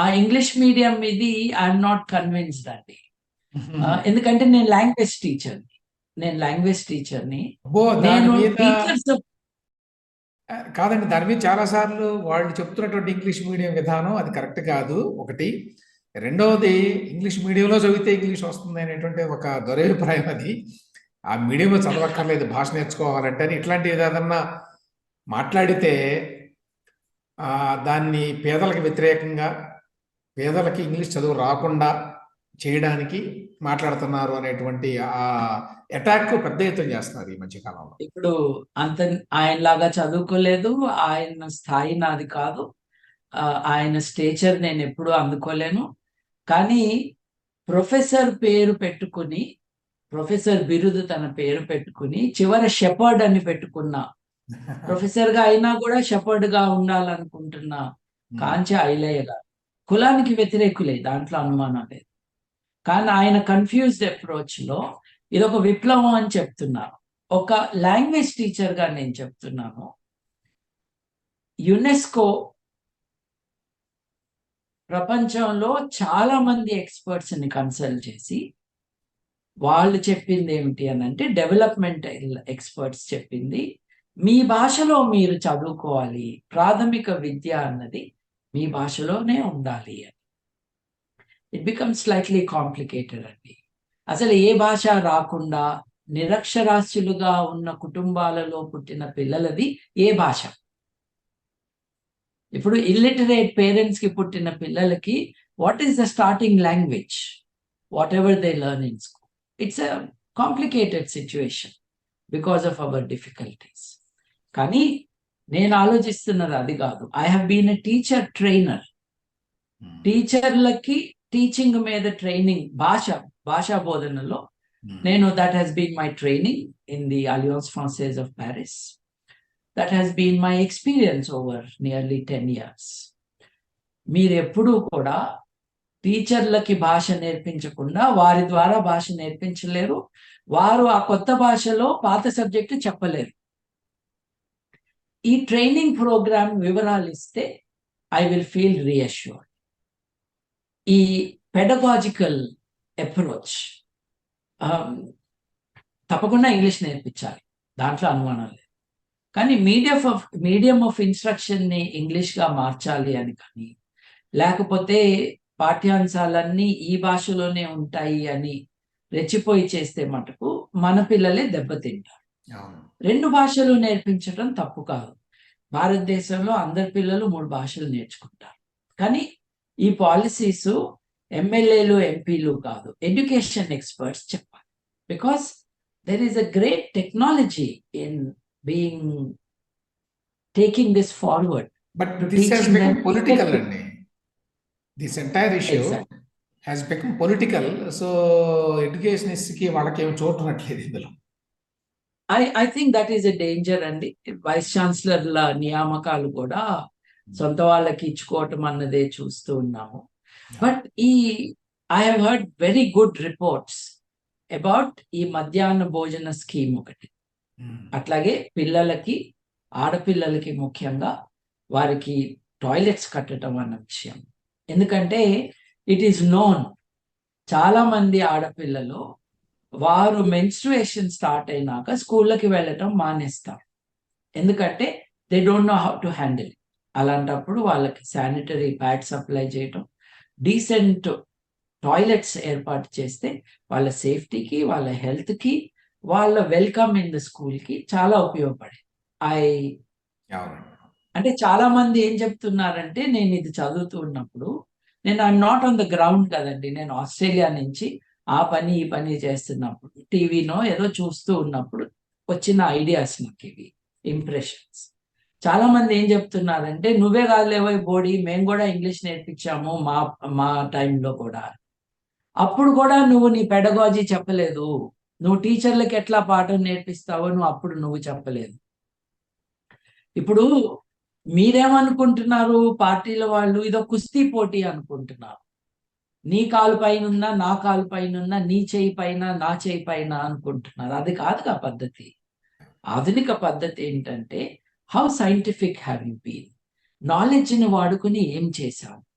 ఆ English medium ఇది I'm not convinced అండి. ఎందుకంటే నేను లాంగ్వేజ్ టీచర్ని నేను లాంగ్వేజ్ టీచర్ని నేను టీచర్స్ కాదండి దాని మీద చాలా సార్లు వాళ్ళు చెప్తున్నటువంటి ఇంగ్లీష్ మీడియం విధానం అది కరెక్ట్ కాదు. ఒకటి. రెండవది ఇంగ్లీష్ మీడియంలో చదివితే ఇంగ్లీష్ వస్తుంది అనేటువంటి ఒక దురభిప్రాయం అది. ఆ మీడియంలో చదవక్కర్లేదు భాష నేర్చుకోవాలంటే అని ఇట్లాంటివి ఏదన్నా మాట్లాడితే దాన్ని పేదలకు వ్యతిరేకంగా పేదలకి ఇంగ్లీష్ చదువు రాకుండా చేయడానికి మాట్లాడుతున్నారు అనేటువంటి ఆ అటాక్ పెద్ద ఎత్తున చేస్తున్నారు ఈ మధ్య కాలంలో. ఇప్పుడు అంత ఆయనలాగా చదువుకోలేదు ఆయన స్థాయి నాది కాదు. ఆయన స్టేచర్ నేను ఎప్పుడూ అందుకోలేను. కానీ ప్రొఫెసర్ పేరు పెట్టుకుని ప్రొఫెసర్ బిరుదు తన పేరు పెట్టుకుని చివర షెపర్డ్ అని పెట్టుకున్న ప్రొఫెసర్గా అయినా కూడా షెపర్డ్గా ఉండాలనుకుంటున్న కాంచె ఐలయ్య గారు. కులానికి వ్యతిరేకులే దాంట్లో అనుమానం లేదు. కానీ ఆయన కన్ఫ్యూజ్డ్ అప్రోచ్లో ఇదొక ఇది ఒక విప్లవం అని చెప్తున్నారు. ఒక లాంగ్వేజ్ టీచర్గా నేను చెప్తున్నాను. యునెస్కో ప్రపంచంలో చాలా మంది ఎక్స్పర్ట్స్ని కన్సల్ట్ చేసి వాళ్ళు చెప్పింది ఏమిటి అని అంటే డెవలప్మెంట్ ఎక్స్పర్ట్స్ చెప్పింది. మీ భాషలో మీరు చదువుకోవాలి ప్రాథమిక విద్య అన్నది మీ భాషలోనే ఉండాలి అని. ఇట్ బికమ్ స్లైట్లీ కాంప్లికేటెడ్ అండి. అసలు ఏ భాష రాకుండా నిరక్షరాస్యులుగా ఉన్న కుటుంబాలలో పుట్టిన పిల్లలది ఏ భాష? ఇప్పుడు ఇల్లిటరేట్ పేరెంట్స్కి పుట్టిన పిల్లలకి what is the starting language whatever they learn in school it's a complicated situation because of our difficulties కానీ నేను ఆలోచిస్తున్నది అది కాదు. I have been a teacher trainer టీచర్లకి teaching మీద ట్రైనింగ్ భాష భాషా బోధనలో నేను that has been my training in the Alliance Française of Paris that has been my experience over nearly ten years మీరు ఎప్పుడూ కూడా టీచర్లకి భాష నేర్పించకుండా వారి ద్వారా భాష నేర్పించలేరు. వారు ఆ కొత్త భాషలో పాత సబ్జెక్టు చెప్పలేరు. ఈ ట్రైనింగ్ ప్రోగ్రామ్ వివరాలు ఇస్తే ఐ విల్ ఫీల్ రీఅష్యూర్డ్ ఈ పెడగాజికల్ అప్రోచ్ తప్పకుండా ఇంగ్లీష్ నేర్పించాలి. దాంట్లో అనుమానం లేదు. కానీ మీడియం ఆఫ్ మీడియం ఆఫ్ ఇన్స్ట్రక్షన్ని ఇంగ్లీష్గా మార్చాలి అని కానీ లేకపోతే పాఠ్యాంశాలన్నీ ఈ భాషలోనే ఉంటాయి అని రెచ్చిపోయి చేస్తే మటుకు మన పిల్లలే దెబ్బతింటారు. రెండు భాషలు నేర్పించడం తప్పు కాదు. భారతదేశంలో అందరి పిల్లలు మూడు భాషలు నేర్చుకుంటారు. కానీ ఈ పాలసీస్ ఎమ్మెల్యేలు ఎంపీలు కాదు. ఎడ్యుకేషన్ ఎక్స్పర్ట్స్ చెప్పాలి. Because there is a great technology in being taking this forward. But political. అండి this entire issue. Has become political so ఎడ్యుకేషనిస్ట్కి వాళ్ళకి ఏమి చూడనట్లేదు ఇందులో. I I think that is a danger అండి. వైస్ ఛాన్సలర్ల నియామకాలు కూడా సొంత వాళ్ళకి ఇచ్చుకోవటం అన్నదే చూస్తూ ఉన్నాము. బట్ ఈ I have heard very good reports about ఈ మధ్యాహ్న భోజన స్కీమ్ ఒకటి. అట్లాగే పిల్లలకి ఆడపిల్లలకి ముఖ్యంగా వారికి టాయిలెట్స్ కట్టడం అన్న విషయం. ఎందుకంటే ఇట్ ఈస్ నోన్ చాలా మంది ఆడపిల్లలు వారు మెన్స్ట్రుయేషన్ స్టార్ట్ అయినాక స్కూళ్ళకి వెళ్ళటం మానేస్తారు. ఎందుకంటే they don't know how to handle అలాంటప్పుడు వాళ్ళకి శానిటరీ ప్యాడ్ సప్లై చేయటం డీసెంట్ టాయిలెట్స్ ఏర్పాటు చేస్తే వాళ్ళ సేఫ్టీకి వాళ్ళ హెల్త్కి వాళ్ళ వెల్కమ్ ఇన్ ద స్కూల్కి చాలా ఉపయోగపడేది. ఐ అంటే చాలా మంది ఏం చెప్తున్నారంటే నేను ఇది చదువుతూ ఉన్నప్పుడు నేను I'm not on the ground కదండి. నేను ఆస్ట్రేలియా నుంచి ఆ పని ఈ పని చేస్తున్నప్పుడు టీవీనో ఏదో చూస్తూ ఉన్నప్పుడు వచ్చిన ఐడియాస్ నాకు ఇవి ఇంప్రెషన్స్ చాలా మంది ఏం చెప్తున్నారంటే నువ్వే కాదులేవో బోడీ మేము కూడా ఇంగ్లీష్ నేర్పించాము మా మా టైంలో కూడా. అప్పుడు కూడా నువ్వు నీ పెడగాజీ చెప్పలేదు. నువ్వు టీచర్లకు ఎట్లా పాఠం నేర్పిస్తావో నువ్వు అప్పుడు నువ్వు చెప్పలేదు. ఇప్పుడు మీరేమనుకుంటున్నారు? పార్టీల వాళ్ళు ఇదో కుస్తీ పోటీ అనుకుంటున్నారు. నీ కాలు పైన నా కాలు పైన నీ చేయి పైన నా చేయి పైన అనుకుంటున్నారు. అది కాదుగా పద్ధతి. ఆధునిక పద్ధతి ఏంటంటే how scientific have you been నాలెడ్జ్ని వాడుకుని ఏం చేశావు?